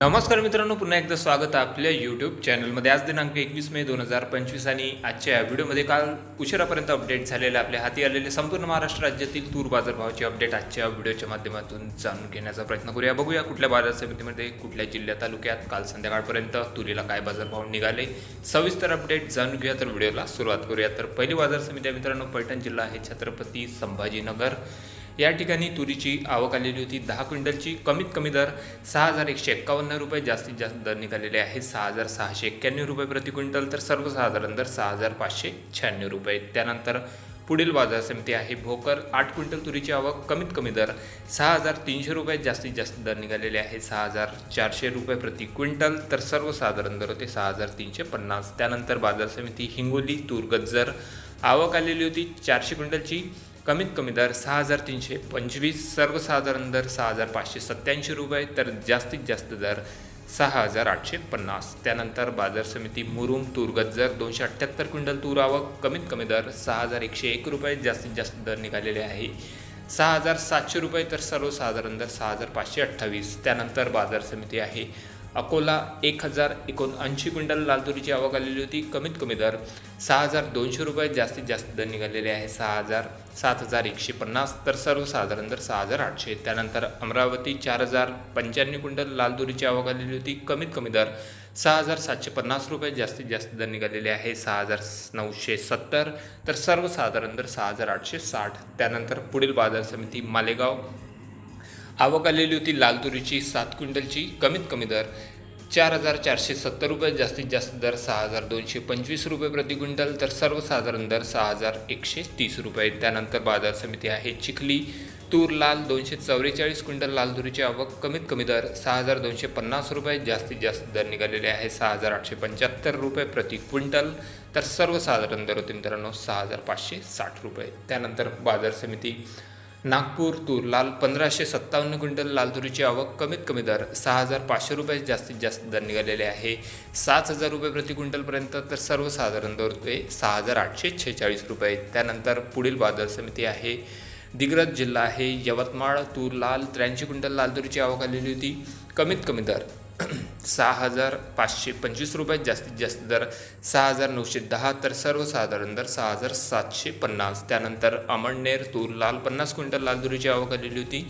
नमस्कार मित्रांनो पुन्हा एकदा स्वागत आहे आपल्या यूट्यूब चॅनलमध्ये आज दिनांक एकवीस मे दोन हजार पंचवीस आणि आजच्या या व्हिडिओमध्ये काल उशिरापर्यंत अपडेट झालेले आपल्या हाती आलेले संपूर्ण महाराष्ट्र राज्यातील तूर बाजारभावाची अपडेट आजच्या व्हिडिओच्या माध्यमातून जाणून घेण्याचा प्रयत्न करूया. बघूया कुठल्या बाजार समितीमध्ये कुठल्या जिल्ह्या तालुक्यात काल संध्याकाळपर्यंत तुरीला काय बाजारभाव निघाले. सविस्तर अपडेट जाणून घेऊया तर व्हिडिओला सुरुवात करूया. तर पहिली बाजार समिती मित्रांनो पैठण जिल्हा आहे छत्रपती संभाजीनगर. या ठिकाणी तुरीची आवक आलेली होती. दहा क्विंटलची. कमीत कमी दर सहा हजार एकशे एक्कावन्न रुपये. जास्तीत जास्त दर निघालेले आहे सहा हजार सहाशे एक्क्याण्णव रुपये प्रति क्विंटल. तर सर्वसाधारण दर सहा हजार पाचशे शहाण्णव रुपये. त्यानंतर पुढील बाजार समिती आहे भोकर. आठ क्विंटल तुरीची आवक. कमीत कमी दर सहा हजार तीनशे रुपये. जास्तीत जास्त दर निघालेले आहे सहा हजार चारशे रुपये प्रति क्विंटल. तर सर्वसाधारण दर होते सहा हजार तीनशे पन्नास. त्यानंतर बाजार समिती हिंगोली तूर गज्जर आवक आलेली होती चारशे क्विंटलची. कमीत कमी दर सहा हजार तीनशे पंचवीस सर्वसाधारण दर सहा हजार पाचशे सत्त्याऐंशी रुपये तर जास्तीत जास्त दर सहा हजार आठशे पन्नास. त्यानंतर बाजार समिती मुरुम तूर गज्जर दोनशे अठ्ठ्याहत्तर क्विंटल तूर आवक कमीत कमी दर सहा हजार एकशे एक रुपये जास्तीत जास्त दर निघालेले आहे. सहा हजार सातशे रुपये तर सर्वसाधारण दर सहा हजार पाचशे अठ्ठावीस. त्यानंतर बाजार समिती आहे अकोला एक हजार एकोणऐंशी क्विंटल लाल तुरीची आवक आलेली होती. कमीत कमी दर सहा हजार दोनशे रुपये जास्तीत जास्त दर निघालेले आहे. सहा हजार सात हजार एकशे पन्नास तर सर्वसाधारण दर सहा हजार आठशे. त्यानंतर अमरावती चार हजार पंच्याण्णव क्विंटल लाल तुरीची आवक आलेली होती. कमीत कमी दर सहा हजार सातशे पन्नास रुपये जास्तीत जास्त दर निघालेले आहे. सहा हजार नऊशे सत्तर तर सर्वसाधारण दर सहा हजार आठशे साठ. त्यानंतर पुढील बाजार समिती मालेगाव आवक आलेली होती लाल तुरीची सात क्विंटलची कमीत कमी दर चार हजार चारशे सत्तर रुपये जास्तीत जास्त दर सहा हजार दोनशे पंचवीस रुपये प्रति क्विंटल तर सर्वसाधारण दर सहा हजार एकशे तीस रुपये. त्यानंतर बाजार समिती आहे चिखली तूर लाल दोनशे चौवेचाळीस क्विंटल लाल तुरीची आवक कमीत कमी दर सहा हजार दोनशे पन्नास रुपये जास्तीत जास्त दर निघालेले आहे सहा हजार आठशे पंच्याहत्तर रुपये प्रति क्विंटल तर सर्वसाधारण दर होते मित्रांनो सहा हजार पाचशे साठ रुपये. त्यानंतर बाजार समिती नागपूर तूर लाल पंधराशे सत्तावन्न क्विंटल लाल तुरीची आवक कमीत कमी दर सहा हजार पाचशे रुपये जास्तीत जास्त दर निघालेले आहे. सात हजार रुपये प्रति क्विंटलपर्यंत तर सर्वसाधारण दर होते सहा हजार आठशे छेचाळीस रुपये. त्यानंतर पुढील बाजार समिती आहे. दिग्रज जिल्हा आहे. यवतमाळ तूर लाल त्र्याऐंशी क्विंटल लाल तुरीची आवक आलेली होती. कमीत कमी दर सहा हजार पाचशे पंचवीस रुपये जास्तीत जास्त दर सहा हजार नऊशे दहा तर सर्वसाधारण दर सहा हजार सातशे पन्नास. त्यानंतर अमळनेर तूर लाल पन्नास क्विंटल लाल आवक आलेली होती.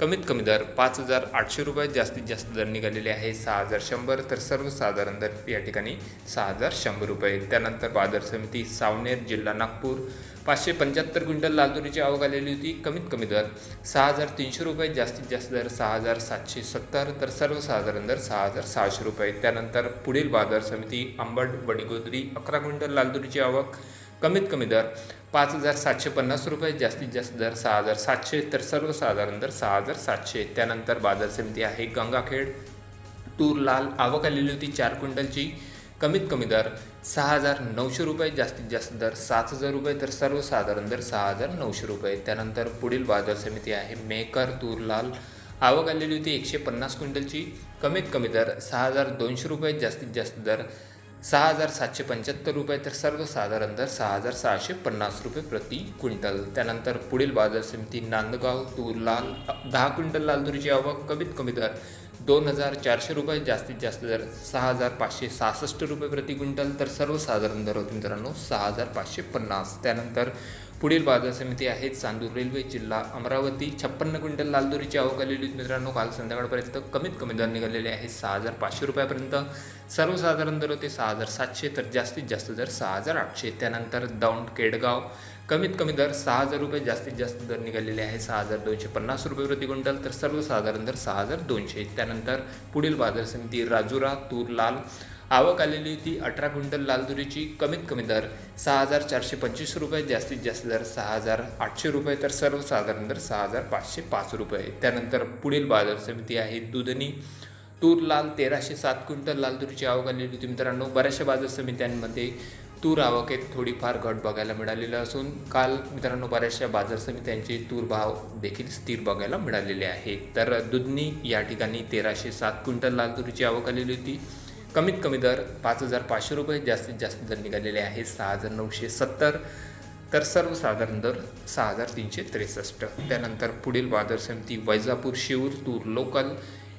कमीत कमी दर पाच हजार आठशे रुपये जास्तीत जास्त दर निघालेले आहे. सहा हजार शंभर तर सर्वसाधारण दर या ठिकाणी सहा हजार शंभर रुपये. त्यानंतर बाजार समिती सावनेर जिल्हा नागपूर पाचशे पंच्याहत्तर क्विंटल लालदुरीची आवक आलेली होती. कमीत कमी दर सहा हजार तीनशे रुपये जास्तीत जास्त दर सहा हजार सातशे सत्तर तर सर्वसाधारण दर सहा हजार सहाशे रुपये. त्यानंतर पुढील बाजार समिती अंबड बडीगोदरी अकरा क्विंटल लालदुरीची आवक कमीत कमी दर पाच हजार सातशे पन्नास रुपये जास्तीत जास्त दर सहा हजार सातशे तर सर्वसाधारण दर सहा हजार सातशे. त्यानंतर बाजार समिती आहे गंगाखेड. तूर लाल आवक आलेली होती चार क्विंटलची. कमीत कमी दर सहा हजार नऊशे रुपये जास्तीत जास्त दर सात हजार रुपये तर सर्वसाधारण दर सहा हजार नऊशे रुपये. त्यानंतर पुढील बाजार समिती आहे मेकर तूर लाल. आवक आलेली होती एकशे पन्नास क्विंटलची. कमीत कमी दर सहा हजार दोनशे रुपये जास्तीत जास्त दर सहा हजार सातशे पंच्याहत्तर रुपये तर सर्वसाधारण दर सहा हजार सहाशे पन्नास रुपये प्रति क्विंटल. त्यानंतर पुढील बाजार समिती नांदगाव तूर लाल दहा क्विंटल लाल तुरीची आवक कमीत कमी दर दोन हजार चारशे रुपये जास्तीत जास्त दर सहा हजार पाचशे सहासष्ट रुपये प्रति क्विंटल. तर सर्वसाधारण दर होते मित्रांनो सहा हजार पाचशे पन्नास. त्यानंतर पुढील बाजार समिती आहे चांदूर रेल्वे जिल्हा अमरावती. छप्पन्न क्विंटल लालदुरीची आवक आलेली मित्रांनो. काल संध्याकाळपर्यंत कमीत कमी दर निघालेले आहे सहा हजार पाचशे रुपयापर्यंत. सर्वसाधारण दर होते सहा हजार सातशे तर जास्तीत जास्त दर सहा हजार आठशे. त्यानंतर दौंड केडगाव कमीत कमी दर सहा हजार रुपये जास्तीत जास्त दर निघालेले आहे सहा हजार दोनशे पन्नास रुपये प्रति क्विंटल तर सर्वसाधारण दर सहा हजार दोनशे. त्यानंतर पुढील बाजार समिती राजुरा तूर लाल आवक आलेली होती अठरा क्विंटल लाल तुरीची कमीत कमी दर सहा हजार चारशे पंचवीस रुपये जास्तीत जास्त दर सहा हजार आठशे रुपये तर सर्वसाधारण दर सहा हजार पाचशे पाच रुपये. त्यानंतर पुढील बाजार समिती आहे दुधनी. तूर लाल तेराशे सात क्विंटल लाल तुरीची आवक आलेली होती मित्रांनो. बऱ्याचशा बाजार समित्यांमध्ये तूर आवकेत थोडीफार घट बघायला मिळालेलं असून काल मित्रांनो बऱ्याचशा बाजार समित्यांचे तूर भाव देखील स्थिर बघायला मिळालेले आहे तर दुधनी या ठिकाणी तेराशे सात क्विंटल लाल तुरीची आवक आलेली होती. कमीत कमी दर पाच हजार पाचशे रुपये जास्तीत जास्त दर निघालेले आहे सहा हजार नऊशे सत्तर तर सर्वसाधारण दर सहा हजार तीनशे त्रेसष्ट. त्यानंतर पुढील बाजार समिती वैजापूर शिऊर तूर लोकल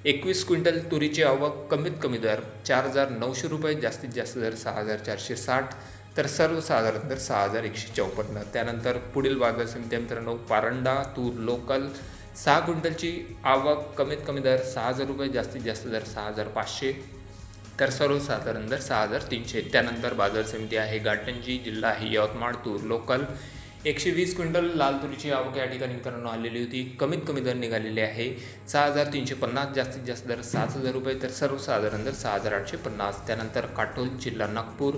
एकवीस क्विंटल तुरीची आवक कमीत कमी दर चार हजार नऊशे रुपये जास्तीत जास्त दर सहा हजार चारशे साठ तर सर्वसाधारण दर सहा हजार एकशे चौपन्न. त्यानंतर पुढील बाजार समिती मित्रांनो पारंडा तूर लोकल सहा क्विंटलची आवक कमीत कमी दर सहा हजार रुपये जास्तीत जास्त दर सहा हजार पाचशे. तर सर्वसाधारण दर सहा हजार तीनशे. त्यानंतर बाजार समिती आहे घाटंजी जिल्हा आहे यवतमाळ तूर लोकल. एकशे वीस क्विंटल लाल तुरीची आवक या ठिकाणी मित्रांनो आलेली होती. कमीत कमी दर निघालेले आहे. सहा हजार तीनशे पन्नास जास्तीत जास्त दर सात हजार रुपये तर सर्वसाधारण दर सहा हजार आठशे पन्नास. त्यानंतर काटोल जिल्हा नागपूर.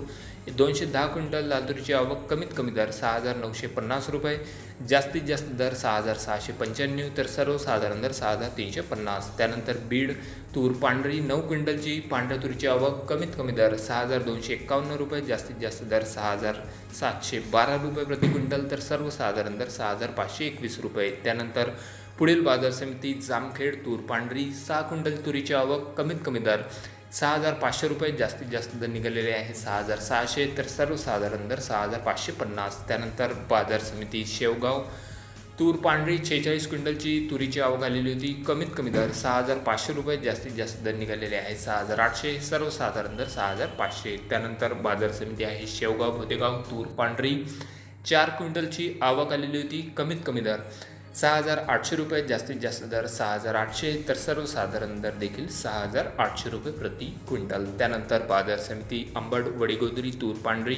दोनशे दहा क्विंटल लातूरची आवक कमीत कमी दर सहा हजार नऊशे पन्नास रुपये जास्तीत जास्त दर सहा हजार सहाशे पंच्याण्णव तर सर्वसाधारण दर सहा हजार तीनशे पन्नास. त्यानंतर बीड तूर पांढरी नऊ क्विंटलची पांढऱ्या तुरीची आवक कमीत कमी दर सहा हजार दोनशे एक्कावन्न रुपये जास्तीत जास्त दर सहा हजार सातशे बारा रुपये प्रति क्विंटल तर सर्वसाधारण दर सहा हजार पाचशे एकवीस रुपये. त्यानंतर पुढील बाजार समिती जामखेड तूर पांढरी सहा क्विंटल तुरीची आवक कमीत कमी दर सहा हजार पाचशे रुपये जास्तीत जास्त दर निघालेले आहे. सहा हजार सहाशे तर सर्वसाधारण दर सहा हजार पाचशे पन्नास. त्यानंतर बाजार समिती शेवगाव तूर पांढरी छेचाळीस क्विंटलची तुरीची आवक आलेली होती. कमीत कमी दर सहा हजार पाचशे रुपये जास्तीत जास्त दर निघालेले आहे. सहा हजार आठशे सर्वसाधारण दर सहा हजार पाचशे. त्यानंतर बाजार समिती आहे शेवगाव भोतेगाव तूर पांढरी. चार क्विंटलची आवक आलेली होती. कमीत कमी दर सहा हजार आठशे रुपये जास्तीत जास्त दर सहा हजार आठशे तर सर्वसाधारण दर देखील सहा हजार आठशे रुपये प्रति क्विंटल. त्यानंतर बाजार समिती अंबड वडीगोदरी तूर पांढरी.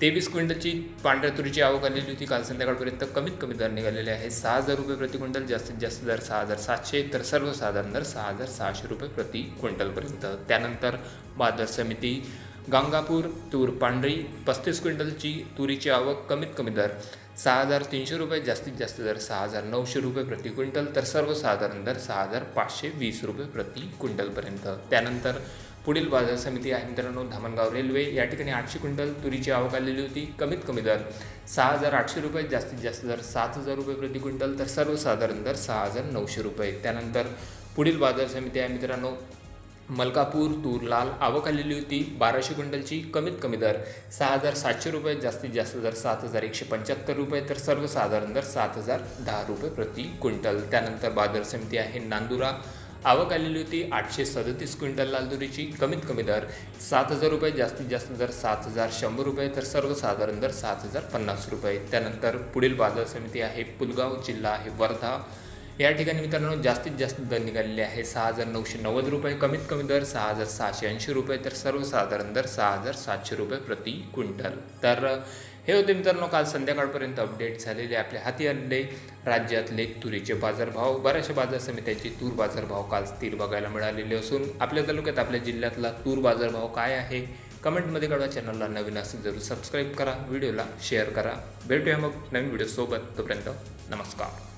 तेवीस क्विंटलची पांढऱ्या तुरीची आवक आलेली होती. काल संध्याकाळपर्यंत कमीत कमी दर निघालेले आहे. सहा हजार रुपये प्रति क्विंटल जास्तीत जास्त दर सहा हजार सातशे तर सर्वसाधारण दर सहा हजार सहाशे रुपये प्रति क्विंटलपर्यंत. त्यानंतर बाजार समिती गांगापूर तूर पांढरी पस्तीस क्विंटलची तुरीची आवक कमीत कमी दर सहा हजार तीनशे रुपये जास्तीत जास्त दर सहा हजार नऊशे रुपये प्रति क्विंटल तर सर्वसाधारण दर सहा हजार पाचशे वीस रुपये प्रति क्विंटलपर्यंत. त्यानंतर पुढील बाजार समिती आहे मित्रांनो धामणगाव रेल्वे. या ठिकाणी आठशे क्विंटल तुरीची आवक आलेली होती कमीत कमी दर सहा हजार आठशे रुपये जास्तीत जास्त दर सात हजार रुपये प्रति क्विंटल तर सर्वसाधारण दर सहा हजार नऊशे रुपये. त्यानंतर पुढील बाजार समिती आहे मित्रांनो मलकापूर तूर लाल आवक आलेली होती. बाराशे क्विंटलची कमीत कमी दर सहा हजार सातशे रुपये जास्तीत जास्त दर सात हजार एकशे पंच्याहत्तर रुपये तर सर्वसाधारण दर सात हजार दहा रुपये प्रति क्विंटल त्यानंतर बाजार समिती आहे नांदुरा. आवक आलेली होती आठशे सदतीस क्विंटल लालदुरीची कमीत कमी दर सात हजार रुपये जास्तीत जास्त दर सात हजार शंभर रुपये तर सर्वसाधारण दर सात हजार पन्नास रुपये. त्यानंतर पुढील बाजार समिती आहे पुलगाव जिल्हा आहे वर्धा. या ठिकाणी मित्रांनो जास्तीत जास्त दर निघालेले आहे सहा हजार नऊशे नव्वद रुपये कमीत कमी दर सहा हजार सहाशे ऐंशी रुपये तर सर्वसाधारण दर सहा हजार सातशे रुपये प्रति क्विंटल. तर हे होते मित्रांनो काल संध्याकाळपर्यंत अपडेट झालेले आपल्या हाती आणले राज्यातले तुरीचे बाजारभाव बऱ्याचशा बाजार समित्याचे तूर बाजारभाव काल स्थिर बघायला मिळालेले असून आपल्या तालुक्यात आपल्या जिल्ह्यातला तूर बाजारभाव काय आहे कमेंटमध्ये कळवा. चॅनलला नवीन असेल जरूर सबस्क्राईब करा व्हिडिओला शेअर करा. भेटूया मग नवीन व्हिडिओसोबत तोपर्यंत नमस्कार.